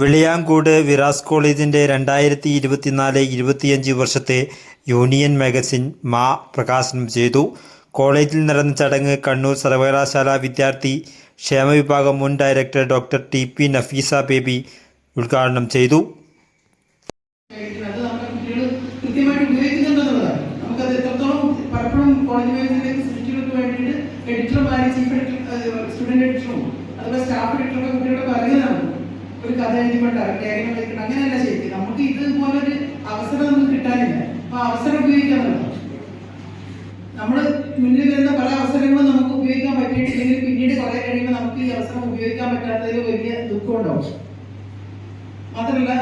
വെളിയാങ്കോട് വിറാസ് കോളേജിന്റെ രണ്ടായിരത്തി ഇരുപത്തിനാല് ഇരുപത്തിയഞ്ച് വർഷത്തെ യൂണിയൻ മാഗസിൻ മാ പ്രകാശനം ചെയ്തു. കോളേജിൽ നടന്ന ചടങ്ങ് കണ്ണൂർ സർവകലാശാല വിദ്യാർത്ഥി ക്ഷേമവിഭാഗം മുൻ director doctor T P Nafeesa Baby ഉദ്ഘാടനം ചെയ്തു. എഡിറ്റർമാരും ചീഫ് എഡിറ്റർ സ്റ്റുഡന്റ് എഡിറ്ററും അതുപോലെ സ്റ്റാഫ് എഡിറ്ററൊക്കെ കുട്ടികളോട് പറയുന്നതാണ്. ഒരു കഥ വെക്കണം അങ്ങനെയല്ല ശരിക്കും നമുക്ക് ഇതുപോലൊരു അവസരം നമുക്ക് കിട്ടാനില്ല. അപ്പൊ അവസരം ഉപയോഗിക്കാമല്ലോ. നമ്മൾ മുന്നിൽ വരുന്ന പല അവസരങ്ങളും നമുക്ക് ഉപയോഗിക്കാൻ പറ്റിയിട്ടില്ലെങ്കിൽ പിന്നീട് കുറെ കഴിയുമ്പോൾ നമുക്ക് ഈ അവസരം ഉപയോഗിക്കാൻ പറ്റാത്തതിൽ വലിയ ദുഃഖം ഉണ്ടാവും മാത്രമല്ല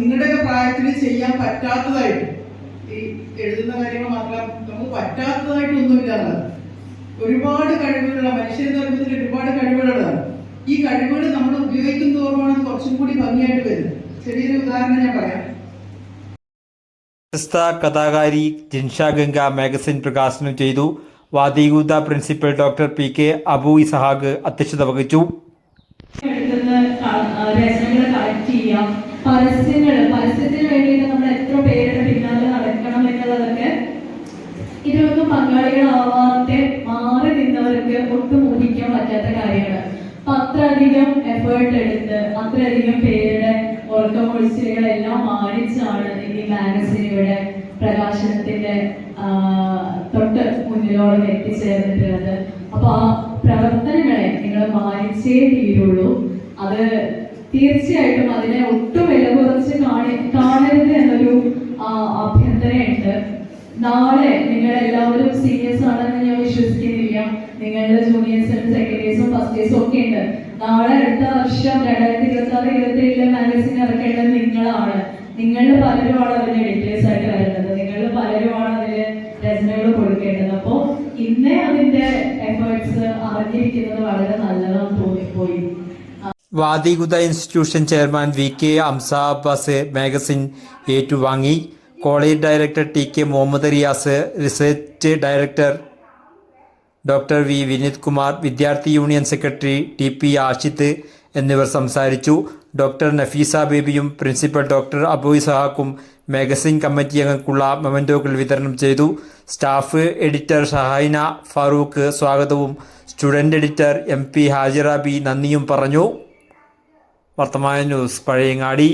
നിങ്ങളുടെയൊക്കെ പ്രായത്തിൽ ചെയ്യാൻ പറ്റാത്തതായിട്ട് ഈ എഴുതുന്ന കാര്യങ്ങൾ മാത്രമല്ല നമുക്ക് പറ്റാത്തതായിട്ട് ഒന്നുമില്ല ഒരുപാട് കഴിവുകളുള്ള മനുഷ്യ നിർമ്മിതത്തിൽ ഒരുപാട് കഴിവുകളുള്ളതാണ്. ഈ കഴിവുകൾ കുറച്ചും കൂടി ഭംഗിയായിട്ട് വരും. ചെറിയൊരു ഉദാഹരണം ഞാൻ പറയാം. പ്രശസ്ത കഥാകാരി ജിൻഷ ഗംഗ മാഗസിൻ പ്രകാശനം ചെയ്തു. വാദികൂത principal doctor P K Abu Ishaq അധ്യക്ഷത വഹിച്ചു. പരസ്യങ്ങൾ പരസ്യത്തിന് വേണ്ടിയിട്ട് നമ്മൾ എത്ര പേരുടെ പിന്നാലെ നടക്കണം എന്നുള്ളതൊക്കെ ഇതിലൊന്നും പങ്കാളികളാവാത്ത അത്രയധികം എഫേർട്ട് എടുത്ത് അത്രയധികം പേരുടെ ഉറക്കമൊഴിച്ചിലുകളെല്ലാം മാനിച്ചാണ് ഈ മാഗസിനിയുടെ പ്രകാശനത്തിന്റെ തൊട്ട് മുന്നിലോളം എത്തിച്ചേർന്നിട്ടുള്ളത്. അപ്പൊ ആ പ്രവർത്തനങ്ങളെ നിങ്ങൾ മാനിച്ചേ തീരുള്ളൂ. അത് തീർച്ചയായിട്ടും അതിനെ നാളെ നിങ്ങൾ എല്ലാവരും സീനിയേഴ്സ് ആണെന്ന് ഞാൻ വിശ്വസിക്കുന്നില്ല. നിങ്ങളുടെ ജൂനിയേഴ്സും സെക്കൻഡേഴ്സും ഫസ്റ്റ് ഇയേഴ്സും ഒക്കെ ഉണ്ട്. നാളെ അടുത്ത വർഷം രണ്ടായിരത്തി ഇരുപത്തി ആറ് ഇരുപത്തി ഏഴിലെ മാഗസിൻ ഇറക്കേണ്ടത് നിങ്ങളാണ്. നിങ്ങളിൽ പലരുമാണ് അതിന്റെ എഡിറ്റേഴ്സ് ആയിട്ട് വരുന്നത്. നിങ്ങളിൽ പലരുമാണ് അതിന് രചനകൾ കൊടുക്കേണ്ടത്. അപ്പോ ഇന്നേ അതിന്റെ എഫേർട്സ് അറിഞ്ഞിരിക്കുന്നത് വളരെ നല്ലതാണെന്ന് തോന്നിപ്പോയി വാദികുത ഇൻസ്റ്റിറ്റ്യൂഷൻ ചെയർമാൻ വി കെ അംസാബാസ് മാഗസിൻ ഏറ്റുവാങ്ങി. College director T K Muhammad Riyas research director doctor V Vineeth Kumar വിദ്യാർത്ഥി union secretary T P Ashith എന്നിവർ സംസാരിച്ചു. ഡോക്ടർ നഫീസ ബേബിയും പ്രിൻസിപ്പൽ ഡോക്ടർ അബു ഇസഹാക്കും മാഗസിൻ കമ്മിറ്റി അംഗങ്ങൾക്കുള്ള മൊമെന്റോകൾ വിതരണം ചെയ്തു. സ്റ്റാഫ് എഡിറ്റർ ഷഹൈന ഫാറൂഖ് സ്വാഗതവും student editor M P Hajira B നന്ദിയും പറഞ്ഞു. വർത്തമാന ന്യൂസ് പഴയങ്ങാടി.